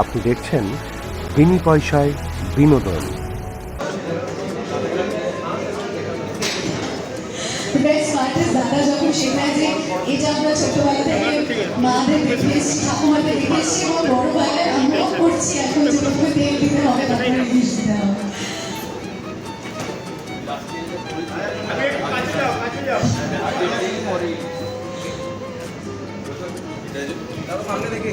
আপনি দেখছেন বিনি পয়সায় বিনোদন। বেস্ট আর্টিস্ট দাদা যখন শেখায় যে এটা আমরা ছোটবেলা থেকে মাদের দেখে এসেছি ঠাকুমাদের দেখে এসেছি এবং বড়বেলায় আমরাও করছি এখন যে মুখে তেল দিতে হবে তারপরে ইলিশ দিতে হবে। কি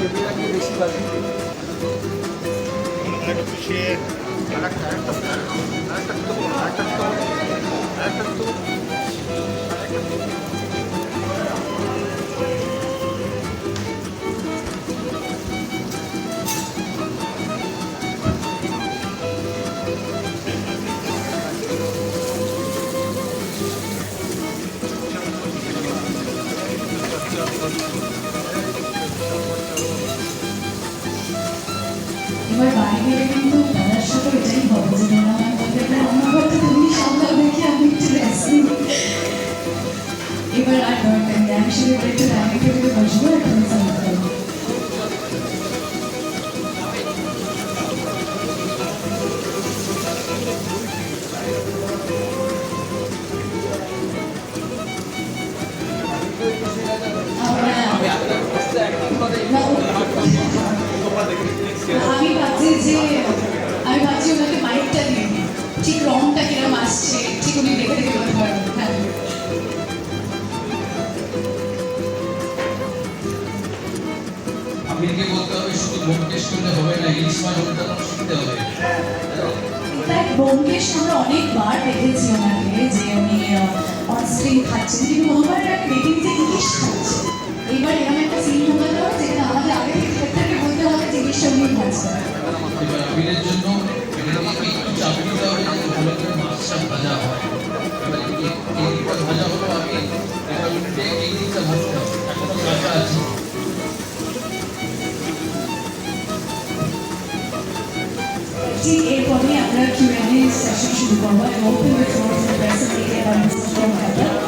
çevirmek bir beşi var. Thank you. এবার বাইরে কিন্তু তুমি সামলাও দেখি আমি এবার আর দরকার নেই, আমি সেটা একটু রান্না টেবিলে বসবো যে আমি ভাবছি ওনাকে মাইকটা দিয়ে দিই। ঠিক রংটা কিরম আসছে ঠিক উনি দেখে দেখে বলতে পারবেন হ্যাঁ। আপনাকে বলতে হবে শুধু ব্যোমকেশ করলে হবে না ইলিশ মাছ ওটা শিখতে হবে। ব্যোমকেশ আমরা অনেকবার দেখেছি ওনাকে যে উনি অন স্ক্রিন খাচ্ছেন। কিন্তু सब बजा हुआ है। ये यही पर बजा हुआ आगे कम्युनिटी यही सब हो। रहा है। जी, एक और अपना क्यू एंड ए सेशन शुरू हुआ है। Hope we will for the press media और इंस्टीट्यूट